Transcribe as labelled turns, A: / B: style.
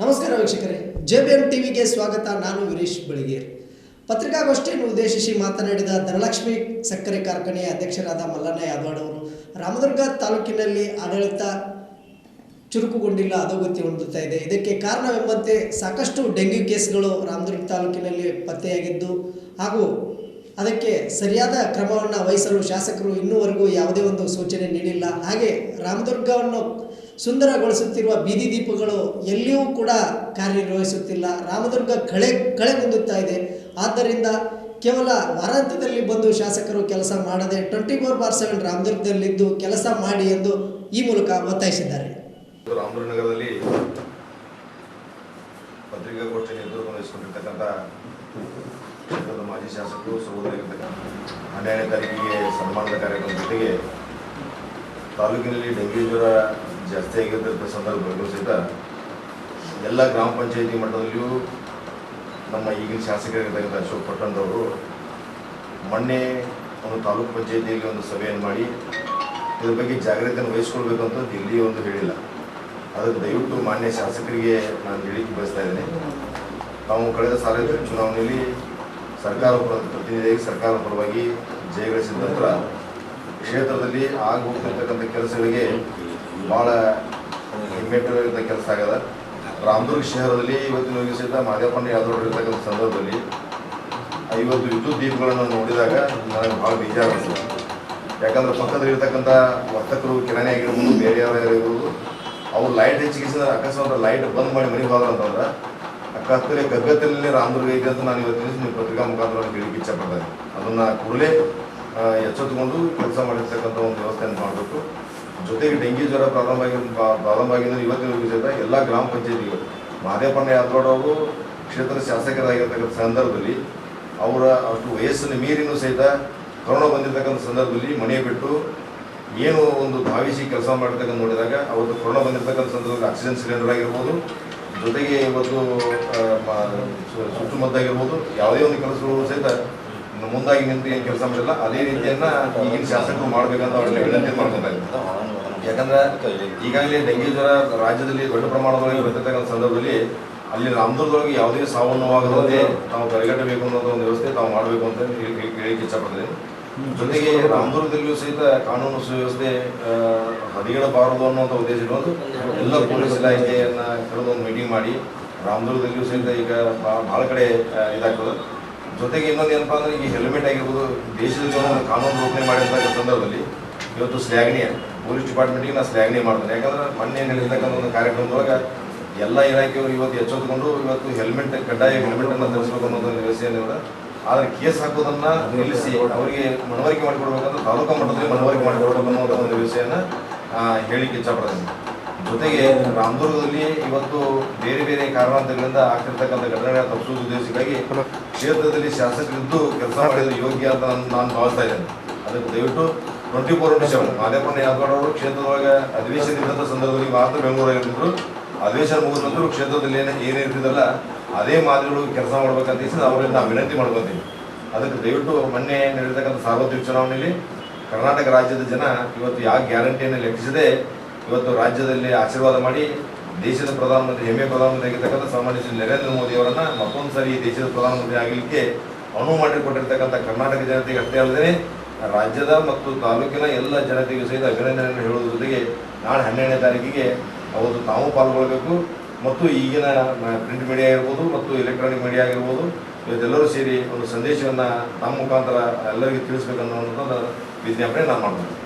A: ನಮಸ್ಕಾರ ವೀಕ್ಷಕರೇ. J B M ಟಿವಿಗೆ ಸ್ವಾಗತ. ನಾನು ವೀರೇಶ್ ಬೆಳಗೇರ್ ಪತ್ರಿಕಾಗೋಷ್ಠಿಯನ್ನು ಉದ್ದೇಶಿಸಿ ಮಾತನಾಡಿದ ಧನಲಕ್ಷ್ಮಿ ಸಕ್ಕರೆ ಕಾರ್ಖಾನೆಯ ಅಧ್ಯಕ್ಷರಾದ ಮಲ್ಲಣ್ಣ ಯಾದವಾಡ್ ಅವರು, ರಾಮದುರ್ಗ ತಾಲೂಕಿನಲ್ಲಿ ಆಡಳಿತ ಚುರುಕುಗೊಂಡಿಲ್ಲ ಅಧೋಗತಿ ಹೊಂದುತ್ತಾ ಇದೆ. ಇದಕ್ಕೆ ಕಾರಣವೆಂಬಂತೆ ಸಾಕಷ್ಟು ಡೆಂಗ್ಯೂ ಕೇಸ್ಗಳು ರಾಮದುರ್ಗ ತಾಲೂಕಿನಲ್ಲಿ ಪತ್ತೆಯಾಗಿದ್ದು ಹಾಗೂ ಅದಕ್ಕೆ ಸರಿಯಾದ ಕ್ರಮವನ್ನು ವಹಿಸಲು ಶಾಸಕರು ಇನ್ನೂವರೆಗೂ ಯಾವುದೇ ಒಂದು ಸೂಚನೆ ನೀಡಿಲ್ಲ. ಹಾಗೆ ರಾಮದುರ್ಗವನ್ನು ಸುಂದರಗೊಳಿಸುತ್ತಿರುವ ಬೀದಿ ದೀಪಗಳು ಎಲ್ಲಿಯೂ ಕೂಡ ಕಾರ್ಯನಿರ್ವಹಿಸುತ್ತಿಲ್ಲ. ರಾಮದುರ್ಗ ಕಳೆ ಕಳೆ ಹೊಂದುತ್ತಾ ಇದೆ. ಆದ್ದರಿಂದ ಕೇವಲ ವಾರಾಂತ್ಯದಲ್ಲಿ ಬಂದು ಶಾಸಕರು ಕೆಲಸ ಮಾಡದೆ ಟ್ವೆಂಟಿ ಫೋರ್ ಬಾರ್ ಸೆವೆನ್ ರಾಮದುರ್ಗದಲ್ಲಿದ್ದು ಕೆಲಸ ಮಾಡಿ ಎಂದು ಈ ಮೂಲಕ ಒತ್ತಾಯಿಸಿದ್ದಾರೆ.
B: ರಾಮದುರ್ಗ ನಗರದಲ್ಲಿ ಪತ್ರಿಕಾಗೋಷ್ಠಿ ಎದುರು ಕ್ಷೇತ್ರದ ಮಾಜಿ ಶಾಸಕರು ಸಹೋದರಿರ್ತಕ್ಕಂಥ ಹನ್ನೆರಡನೇ ತಾರೀಕಿಗೆ ಸನ್ಮಾನದ ಕಾರ್ಯಕ್ರಮ ಜೊತೆಗೆ ತಾಲೂಕಿನಲ್ಲಿ ಡೆಂಗ್ಯೂ ಜ್ವರ ಜಾಸ್ತಿ ಆಗಿರ್ತಕ್ಕಂಥ ಸಂದರ್ಭಗಳು ಸಹಿತ ಎಲ್ಲ ಗ್ರಾಮ ಪಂಚಾಯಿತಿ ಮಟ್ಟದಲ್ಲಿಯೂ ನಮ್ಮ ಈಗಿನ ಶಾಸಕರಿರ್ತಕ್ಕಂಥ ಅಶೋಕ್ ಪಟ್ಟಣದವರು ಮೊನ್ನೆ ಒಂದು ತಾಲೂಕು ಪಂಚಾಯಿತಿಯಲ್ಲಿ ಒಂದು ಸಭೆಯನ್ನು ಮಾಡಿ ಇದ್ರ ಬಗ್ಗೆ ಜಾಗ್ರತೆಯನ್ನು ವಹಿಸ್ಕೊಳ್ಬೇಕಂತ ಇಲ್ಲಿ ಒಂದು ಹೇಳಿಲ್ಲ. ಅದಕ್ಕೆ ದಯವಿಟ್ಟು ಮಾನ್ಯ ಶಾಸಕರಿಗೆ ನಾನು ಹೇಳಿಕೆ ಬಯಸ್ತಾ ಇದ್ದೇನೆ. ನಾವು ಕಳೆದ ಸಾರ್ವತ್ರಿಕ ಚುನಾವಣೆಯಲ್ಲಿ ಸರ್ಕಾರ ಪರ ಪ್ರತಿನಿಧಿಯಾಗಿ ಸರ್ಕಾರ ಪರವಾಗಿ ಜಯಗಳಿಸಿದ ನಂತರ ಕ್ಷೇತ್ರದಲ್ಲಿ ಆಗೋಗ್ತಿರ್ತಕ್ಕಂಥ ಕೆಲಸಗಳಿಗೆ ಭಾಳ ಹಿಮ್ಮೆಟ್ಟಿರುವಂಥ ಕೆಲಸ ಆಗದ ರಾಮದುರ್ಗ ಶಹರದಲ್ಲಿ ಇವತ್ತಿನ ಸಹಿತ ಮಾದೇವಣ್ಣ ಯಾದವ್ ಇರ್ತಕ್ಕಂಥ ಸಂದರ್ಭದಲ್ಲಿ ಐವತ್ತು ವಿದ್ಯುತ್ ದೀಪಗಳನ್ನು ನೋಡಿದಾಗ ನನಗೆ ಭಾಳ ಬೇಜಾರು ಯಾಕಂದ್ರೆ ಪಕ್ಕದಲ್ಲಿರ್ತಕ್ಕಂಥ ವರ್ತಕರು ಕಿರಾಣಿ ಆಗಿರ್ಬೋದು ಬೇರೆ ಆಗಿರ್ಬೋದು ಅವ್ರು ಲೈಟ್ ಹೆಚ್ಚಿಗೆ ಅಕಸ್ಮಾತ್ ಲೈಟ್ ಬಂದ್ ಮಾಡಿ ಮನೆಗೆ ಹೋದ್ರ ಅಂತಂದ್ರೆ ಅಕ್ಕತ್ತಲೆ ಗಗ್ಗತ್ತಲ್ಲಿ ರಾಮದುರ್ಗ ಅಂತ ನಾನು ಇವತ್ತು ನಿಮ್ಮ ಪತ್ರಿಕಾ ಮುಖಾಂತರ ಹೇಳಿಕ್ಕೆ ಇಚ್ಛಪಡ್ತೇನೆ ಅದನ್ನ ಕೂಡಲೇ ಎಚ್ಚೆತ್ತುಕೊಂಡು ಕೆಲಸ ಮಾಡಿರ್ತಕ್ಕಂಥ ಒಂದು ವ್ಯವಸ್ಥೆಯನ್ನು ಮಾಡಬೇಕು. ಜೊತೆಗೆ ಡೆಂಗಿ ಜ್ವರ ಪ್ರಾರಂಭ ಆಗಿ ಪ್ರಾರಂಭ ಆಗಿದ್ದು ಇವತ್ತಿನ ಸಹಿತ ಎಲ್ಲ ಗ್ರಾಮ ಪಂಚಾಯತಿಗಳು ಮಹದೇವಣ್ಣ ಯಾದವಾಡ ಅವರು ಕ್ಷೇತ್ರ ಶಾಸಕರಾಗಿರ್ತಕ್ಕಂಥ ಸಂದರ್ಭದಲ್ಲಿ, ಅವರ ಅಷ್ಟು ವಯಸ್ಸನ್ನು ಮೀರಿನೂ ಸಹಿತ ಕೊರೋನಾ ಬಂದಿರತಕ್ಕಂಥ ಸಂದರ್ಭದಲ್ಲಿ ಮನೆ ಬಿಟ್ಟು ಏನು ಒಂದು ಭಾವಿಸಿ ಕೆಲಸ ಮಾಡಿರ್ತಕ್ಕಂಥ ನೋಡಿದಾಗ ಅವತ್ತು ಕೊರೋನಾ ಬಂದಿರತಕ್ಕಂಥ ಸಂದರ್ಭದಲ್ಲಿ ಆಕ್ಸಿಜನ್ ಸಿಲಿಂಡರ್ ಆಗಿರ್ಬೋದು, ಜೊತೆಗೆ ಇವತ್ತು ಸುತ್ತಮುತ್ತಾಗಿರ್ಬೋದು ಯಾವುದೇ ಒಂದು ಕೆಲಸಗಳು ಸಹಿತ ಮುಂದಾಗಿ ನಿಂತು ಏನು ಕೆಲಸ ಮಾಡಿಲ್ಲ. ಅದೇ ರೀತಿಯನ್ನ ಈಗಿನ ಶಾಸಕರು ಮಾಡಬೇಕಂತ ಅವರಲ್ಲಿ ವಿನಂತಿ ಮಾಡ್ಕೊತಾ ಯಾಕಂದ್ರೆ ಈಗಾಗಲೇ ಡೆಂಗ್ಯೂ ಜ್ವರ ರಾಜ್ಯದಲ್ಲಿ ದೊಡ್ಡ ಪ್ರಮಾಣದಲ್ಲಿ ಬರ್ತಿರ್ತಕ್ಕಂಥ ಸಂದರ್ಭದಲ್ಲಿ ಅಲ್ಲಿ ರಾಮದುರ್ಗದೊಳಗೆ ಯಾವುದೇ ಸಾವು ನೋವಾಗದಂತೆ ನಾವು ಕರೆಗಟ್ಟಬೇಕು ಅನ್ನೋದು ಒಂದು ವ್ಯವಸ್ಥೆ ತಾವು ಮಾಡಬೇಕು ಅಂತ ಹೇಳಿ- ಹೇಳಿಕ್ಕೆ ಇಷ್ಟಪಡ್ತೀನಿ ಜೊತೆಗೆ ರಾಮದುರ್ಗದಲ್ಲಿಯೂ ಸಹಿತ ಕಾನೂನು ಸುವ್ಯವಸ್ಥೆ ಹದಗೆಡಬಾರದು ಅನ್ನುವಂಥ ಇರೋದು ಎಲ್ಲ ಪೊಲೀಸ್ ಇಲಾಖೆಯನ್ನ ಕರೆದು ಒಂದು ಮೀಟಿಂಗ್ ಮಾಡಿ, ರಾಮದುರ್ಗದಲ್ಲಿಯೂ ಸಹಿತ ಈಗ ಭಾಳ ಕಡೆ ಇದಾಗ್ತದೆ. ಜೊತೆಗೆ ಇನ್ನೊಂದು ಏನಪ್ಪ ಅಂದ್ರೆ, ಈಗ ಹೆಲ್ಮೆಟ್ ಆಗಿರ್ಬೋದು ದೇಶದಲ್ಲಿ ಒಂದು ಕಾನೂನು ರೂಪಣೆ ಮಾಡಿರ್ತಕ್ಕಂಥ ಸಂದರ್ಭದಲ್ಲಿ ಇವತ್ತು ಶ್ಲಾಘನೀಯ. ಪೊಲೀಸ್ ಡಿಪಾರ್ಟ್ಮೆಂಟಿಗೆ ನಾನು ಶ್ಲಾಘನೆ ಮಾಡ್ತೇನೆ. ಯಾಕಂದ್ರೆ ಮೊನ್ನೆ ನಡೆದಿರ್ತಕ್ಕಂಥ ಒಂದು ಕಾರ್ಯಕ್ರಮದೊಳಗೆ ಎಲ್ಲ ಇಲಾಖೆಯವರು ಇವತ್ತು ಎಚ್ಚೆತ್ತುಕೊಂಡು ಇವತ್ತು ಹೆಲ್ಮೆಟ್ ಕಡ್ಡಾಯ ಹೆಲ್ಮೆಟನ್ನು ಧರಿಸಬೇಕು ಅನ್ನೋದೊಂದು ವ್ಯವಸ್ಥೆಯನ್ನು ಇದೆ. ಆದ್ರೆ ಕೇಸ್ ಹಾಕೋದನ್ನ ನಿಲ್ಲಿಸಿ, ಅವರಿಗೆ ಮನವರಿಕೆ ಮಾಡಿಕೊಡ್ಬೇಕಂದ್ರೆ ತಾಲೂಕು ಮಟ್ಟದಲ್ಲಿ ಮನವರಿಕೆ ಮಾಡಿಕೊಡ್ಬೇಕು ಅನ್ನೋ ಒಂದು ವಿಷಯನ ಹೇಳಿಕ್ಕೆ ಇಷ್ಟಪಡ್ತೀನಿ ಜೊತೆಗೆ ರಾಮದುರ್ಗದಲ್ಲಿ ಇವತ್ತು ಬೇರೆ ಬೇರೆ ಕಾರಣಾಂತರಗಳಿಂದ ಆಗ್ತಿರ್ತಕ್ಕಂಥ ಘಟನೆಗಳ ತಪ್ಪಿಸುವ ಉದ್ದೇಶಕ್ಕಾಗಿ ಕ್ಷೇತ್ರದಲ್ಲಿ ಶಾಸಕರಿದ್ದು ಕೆಲಸ ಮಾಡಿದ ಯೋಗ್ಯ ಅಂತ ನಾನು ಭಾವಿಸ್ತಾ ಇದ್ದೇನೆ. ಅದಕ್ಕೆ ದಯವಿಟ್ಟು twenty four into seven Madepanna Yadwad ಅವರು ಕ್ಷೇತ್ರದೊಳಗೆ ಅಧಿವೇಶನ ಇದ್ದಂಥ ಸಂದರ್ಭದಲ್ಲಿ ಮಾತ್ರ ಬೆಂಗಳೂರಾಗಿರ್ತಿದ್ರು. ಅಧಿವೇಶನ ಮುಗಿದ ನಂತರ ಕ್ಷೇತ್ರದಲ್ಲಿ ಏನು ಏನಿರ್ತಿದಲ್ಲ ಅದೇ ಮಾದರಿಗಳು ಕೆಲಸ ಮಾಡ್ಬೇಕಂತ ಅವರಿಂದ ನಾವು ವಿನಂತಿ ಮಾಡ್ಕೊತೀವಿ ಅದಕ್ಕೆ ದಯವಿಟ್ಟು ಮೊನ್ನೆ ನಡೆದಿರ್ತಕ್ಕಂಥ ಸಾರ್ವತ್ರಿಕ ಚುನಾವಣೆಯಲ್ಲಿ ಕರ್ನಾಟಕ ರಾಜ್ಯದ ಜನ ಇವತ್ತು ಯಾವ ಗ್ಯಾರಂಟಿಯನ್ನು ಲೆಕ್ಕಿಸದೆ ಇವತ್ತು ರಾಜ್ಯದಲ್ಲಿ ಆಶೀರ್ವಾದ ಮಾಡಿ ದೇಶದ ಪ್ರಧಾನಮಂತ್ರಿ, ಹೆಮ್ಮೆ ಪ್ರಧಾನಮಂತ್ರಿ ಆಗಿರ್ತಕ್ಕಂಥ ಸಾಮಾನ್ಯ ಶ್ರೀ ನರೇಂದ್ರ ಮೋದಿ ಅವರನ್ನು ಮತ್ತೊಂದು ಸಾರಿ ದೇಶದ ಪ್ರಧಾನಮಂತ್ರಿ ಆಗಲಿಕ್ಕೆ ಅನುವು ಮಾಡಿಕೊಟ್ಟಿರ್ತಕ್ಕಂಥ ಕರ್ನಾಟಕ ಜನತೆಗೆ ಅಷ್ಟೇ ಅಲ್ಲದೆ ರಾಜ್ಯದ ಮತ್ತು ತಾಲೂಕಿನ ಎಲ್ಲ ಜನತೆಗೂ ಸಹಿತ ಅಭಿನಂದನೆಯನ್ನು ಹೇಳುವುದರ ಜೊತೆಗೆ ನಾಳೆ ಹನ್ನೆರಡನೇ ತಾರೀಕಿಗೆ ಅವರು ತಾವು ಪಾಲ್ಗೊಳ್ಬೇಕು ಮತ್ತು ಈಗಿನ ಪ್ರಿಂಟ್ ಮೀಡಿಯಾ ಇರ್ಬೋದು ಮತ್ತು ಎಲೆಕ್ಟ್ರಾನಿಕ್ ಮೀಡಿಯಾ ಆಗಿರ್ಬೋದು, ಇವತ್ತೆಲ್ಲರೂ ಸೇರಿ ಒಂದು ಸಂದೇಶವನ್ನು ನಮ್ಮ ಮುಖಾಂತರ ಎಲ್ಲರಿಗೂ ತಿಳಿಸ್ಬೇಕನ್ನೋ ವಿಜ್ಞಾಪನೆ ನಾನು ಮಾಡ್ತೀನಿ